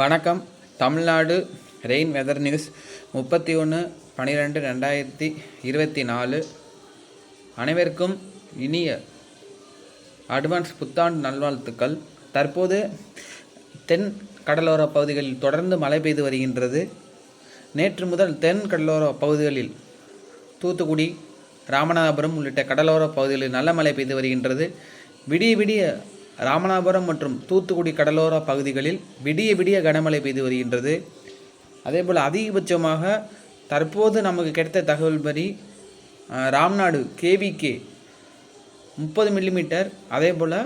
வணக்கம். Tamil Nadu rain weather news முப்பத்தி ஒன்று பன்னிரெண்டு ரெண்டாயிரத்தி இருபத்தி நாலு. அனைவருக்கும் இனிய அட்வான்ஸ் புத்தாண்டு நல்வாழ்த்துக்கள். தற்போது தென் கடலோர பகுதிகளில் தொடர்ந்து மழை பெய்து வருகின்றது. நேற்று முதல் தென் கடலோர பகுதிகளில் தூத்துக்குடி ராமநாதபுரம் உள்ளிட்ட கடலோர பகுதிகளில் நல்ல மழை பெய்து வருகின்றது. விடிய விடிய ராமநாதபுரம் மற்றும் தூத்துக்குடி கடலோர பகுதிகளில் விடிய விடிய கனமழை பெய்து வருகின்றது. அதேபோல் அதிகபட்சமாக தற்போது நமக்கு கிடைத்த தகவல் படி ராம்நாடு கேவிகே முப்பது மில்லிமீட்டர் அதே போல்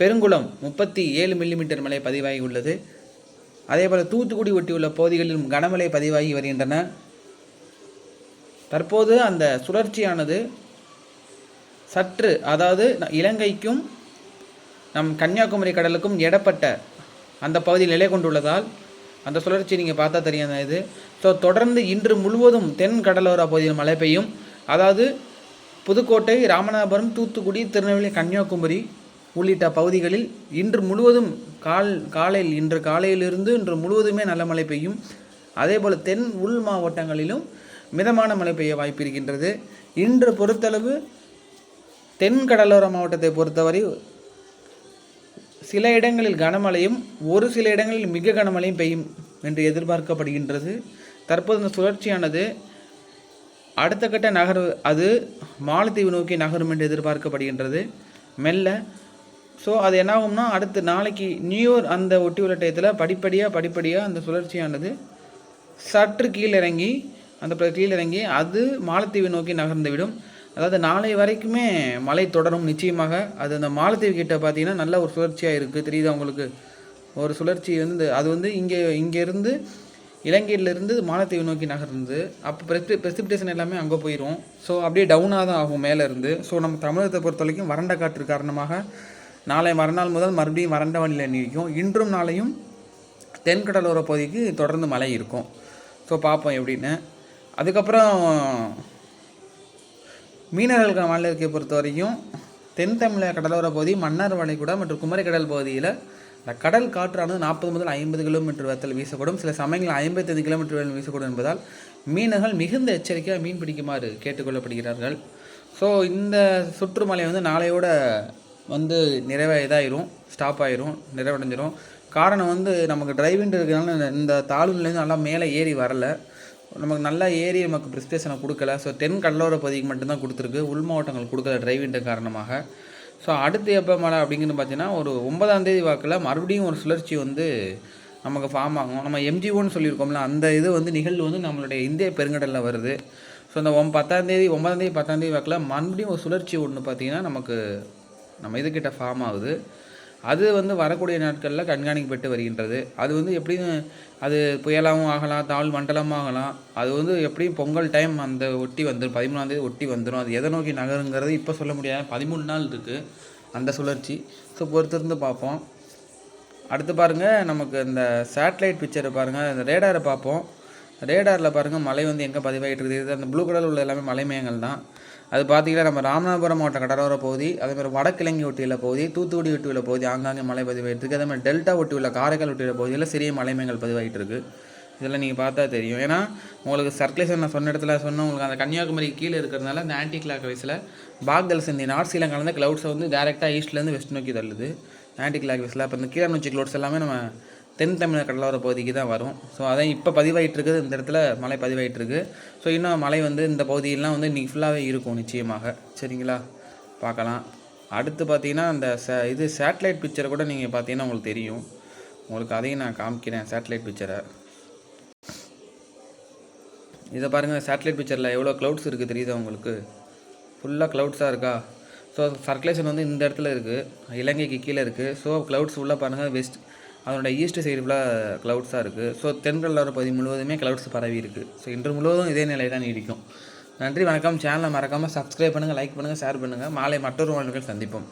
பெருங்குளம் முப்பத்தி ஏழு மில்லிமீட்டர் மழை பதிவாகி உள்ளது. அதே போல் தூத்துக்குடி ஒட்டியுள்ள பகுதிகளிலும் கனமழை பதிவாகி வருகின்றன. தற்போது அந்த சுழற்சியானது சற்று அதாவது இலங்கைக்கும் நம் கன்னியாகுமரி கடலுக்கும் இடப்பட்ட அந்த பகுதியில் நிலை கொண்டுள்ளதால் அந்த சுழற்சி நீங்கள் பார்த்தா தெரியும் இது. ஸோ தொடர்ந்து இன்று முழுவதும் தென் கடலோர பகுதியில் மழை பெய்யும். அதாவது புதுக்கோட்டை ராமநாதபுரம் தூத்துக்குடி திருநெல்வேலி கன்னியாகுமரி உள்ளிட்ட பகுதிகளில் இன்று முழுவதும் கால் காலையில் இன்று காலையிலிருந்து இன்று முழுவதுமே நல்ல மழை பெய்யும். அதேபோல் தென் உள் மாவட்டங்களிலும் மிதமான மழை பெய்ய வாய்ப்பு இருக்கின்றது. இன்று பொறுத்தளவு தென் கடலோர மாவட்டத்தை பொறுத்தவரை சில இடங்களில் கனமழையும் ஒரு சில இடங்களில் மிக கனமழையும் பெய்யும் என்று எதிர்பார்க்கப்படுகின்றது. தற்போது இந்த சுழற்சியானது அடுத்த கட்ட நகர்வு அது மாலத்தீவு நோக்கி நகரும் என்று எதிர்பார்க்கப்படுகின்றது. மெல்ல. ஸோ அது என்ன ஆகும்னா அடுத்து நாளைக்கு நியூயோர் அந்த ஒட்டி உள்ள டயத்தில் படிப்படியாக படிப்படியாக அந்த சுழற்சியானது சற்று கீழிறங்கி அந்த கீழிறங்கி அது மாலத்தீவை நோக்கி நகர்ந்துவிடும். அதாவது நாளை வரைக்குமே மழை தொடரும் நிச்சயமாக. அது அந்த மாலத்தீவு கிட்ட பார்த்தீங்கன்னா நல்ல ஒரு சுழற்சியாக இருக்குது தெரியுதா உங்களுக்கு? ஒரு சுழற்சி வந்து அது வந்து இங்கே இங்கேருந்து இலங்கையிலேருந்து மாலத்தீவு நோக்கி நகர்ந்து அப்போ பெஸ்ட் பெசிபிடேஷன் எல்லாமே அங்கே போயிடும் ஸோ அப்படியே டவுனாக தான் ஆகும் மேலே இருந்து ஸோ நம்ம தமிழகத்தை பொறுத்த வரைக்கும் வறண்ட காற்று காரணமாக நாளை மறுநாள் முதல் மறுபடியும் வறண்ட வானிலை நீடிக்கும். இன்றும் நாளையும் தென்கடலோர பகுதிக்கு தொடர்ந்து மழை இருக்கும். ஸோ பார்ப்போம் எப்படின்னு. அதுக்கப்புறம் மீனவர்கள் மாநிலத்தை பொறுத்த வரைக்கும் தென் தமிழக கடலோர பகுதி மன்னார் வளைகுடா மற்றும் குமரிக்கடல் பகுதியில் இந்த கடல் காற்றானது நாற்பது முதல் ஐம்பது கிலோமீட்டர் வேகத்தில் வீசக்கூடும். சில சமயங்களில் ஐம்பத்தைந்து கிலோமீட்டர் வேகம் வீசக்கூடும் என்பதால் மீனவர்கள் மிகுந்த எச்சரிக்கையாக மீன் பிடிக்குமாறு கேட்டுக்கொள்ளப்படுகிறார்கள். ஸோ இந்த சுற்றுமலை வந்து நாளையோட வந்து நிறைவே இதாயிரும் ஸ்டாப் ஆயிரும் நிறைவடைஞ்சிரும். காரணம் வந்து நமக்கு டிரைவிங் இருக்கிறதுனால இந்த- இந்த தாழ்வுலேருந்து நல்லா மேலே ஏறி வரல. நமக்கு நல்லா ஏறி நமக்கு பிரிஸ்டேஷனை கொடுக்கல. ஸோ தென் கடலோர பகுதிக்கு மட்டும்தான் கொடுத்துருக்கு. உள் மாவட்டங்கள் கொடுக்கல டிரைவின் காரணமாக. ஸோ அடுத்து எப்போ மழை அப்படிங்கிறது பார்த்தீங்கன்னா ஒரு ஒன்பதாம் தேதி வாக்கில் மறுபடியும் ஒரு சுழற்சி வந்து நமக்கு ஃபார்ம் ஆகும். நம்ம எம்ஜிஓன்னு சொல்லியிருக்கோம்ல அந்த இது வந்து நிகழ்வு வந்து நம்மளுடைய இந்திய பெருங்கடலில் வருது. ஸோ அந்த ஒம் பத்தாந்தேதி ஒன்பதாந்தேதி பத்தாந்தேதி வாக்கில் மறுபடியும் ஒரு சுழற்சி ஒன்று பார்த்தீங்கன்னா நமக்கு நம்ம இதுக்கிட்ட ஃபார்ம் ஆகுது. அது வந்து வரக்கூடிய நாட்களில் கண்காணிக்கப்பட்டு வருகின்றது. அது வந்து எப்படியும் அது புயலாகவும் ஆகலாம் தாழ் மண்டலமும் ஆகலாம். அது வந்து எப்படியும் பொங்கல் டைம் அந்த ஒட்டி வந்துடும் பதிமூணாந்தேதி ஒட்டி வந்துடும் அது எதை நோக்கி நகருங்கிறது இப்போ சொல்ல முடியாது. பதிமூணு நாள் இருக்குது அந்த சுழற்சி. ஸோ பொறுத்திருந்து பார்ப்போம். அடுத்து பாருங்கள் நமக்கு இந்த சேட்டலைட் பிக்சரை பாருங்கள் இந்த ரேடாரை பார்ப்போம். ரேடாரில் பாருங்கள் மலை வந்து எங்கே பதிவாகிட்டு இருக்குது? இது அந்த ப்ளூ கலரில் உள்ள எல்லாமே மலைமயங்கள் தான். அது பார்த்தீங்கன்னா நம்ம ராமநாதபுரம் மாவட்டம் கடலோர பகுதி அதேமாதிரி வடக்கிழங்கி ஒட்டியுள்ள பகுதி தூத்துக்குடி ஒட்டியுள்ள பகுதி ஆங்காங்கே மலை பதிவாகிட்டு இருக்குது அதே மாதிரி டெல்டா ஒட்டியுள்ள காரைக்கால் ஒட்டியுள்ள பகுதியில் சிறிய மலைமயங்கள் பதிவாகிட்டு இருக்குது இதெல்லாம் நீங்கள் பார்த்தா தெரியும். ஏன்னா உங்களுக்கு சர்க்குலேஷன் நான் சொன்ன இடத்துல சொன்ன உங்களுக்கு அந்த கன்னியாகுமரி கீழே இருக்கிறதுனால அந்த ஆன்டி கிளாக் வைஸில் பாக்தல்ஸ் இந்த நார்த் சீலம் கலந்த கிளவுட்ஸை வந்து டேரெக்டாக ஈஸ்ட்லேருந்து வெஸ்ட் நோக்கி தள்ளுது. ஆன்டி கிளாக் வைஸில் அப்போ இந்த கீழே நோச்சி கிளவுட்ஸ் எல்லாமே நம்ம தென் தமிழக கடலோர பகுதிக்கு தான் வரும். ஸோ அதான் இப்போ பதிவாயிட்டுருக்குது. இந்த இடத்துல மழை பதிவாயிட்டுருக்கு. ஸோ இன்னும் மழை வந்து இந்த பகுதியெல்லாம் வந்து இன்னைக்கு ஃபுல்லாகவே இருக்கும் நிச்சயமாக. சரிங்களா? பார்க்கலாம். அடுத்து பார்த்தீங்கன்னா அந்த ச இது சேட்டலைட் பிக்சரை கூட நீங்கள் பார்த்தீங்கன்னா உங்களுக்கு தெரியும். உங்களுக்கு அதையும் நான் காமிக்கிறேன் சேட்டலைட் பிக்சரை இதை பாருங்கள் சேட்டலைட் பிக்சரில் எவ்வளோ க்ளவுட்ஸ் இருக்குது தெரியுதா உங்களுக்கு? ஃபுல்லாக க்ளவுட்ஸாக இருக்கா? ஸோ சர்க்குலேஷன் வந்து இந்த இடத்துல இருக்குது இலங்கைக்கு கீழே இருக்குது ஸோ க்ளவுட்ஸ் உள்ளே பாருங்கள் வெஸ்ட் அதனோட ஈஸ்ட் சைடு ஃபுல்லாக க்ளவுட்ஸாக இருக்குது ஸோ தென்கடலோர பகுதி முழுவதுமே க்ளவுட்ஸ் பரவி இருக்குது ஸோ இன்று முழுவதும் இதே நிலை தான் நீடிக்கும். நன்றி வணக்கம். சேனலை மறக்காமல் சப்ஸ்கிரைப் பண்ணுங்கள் லைக் பண்ணுங்கள் ஷேர் பண்ணுங்கள் மாலை மற்றொரு வாழ்வுகள் சந்திப்போம்.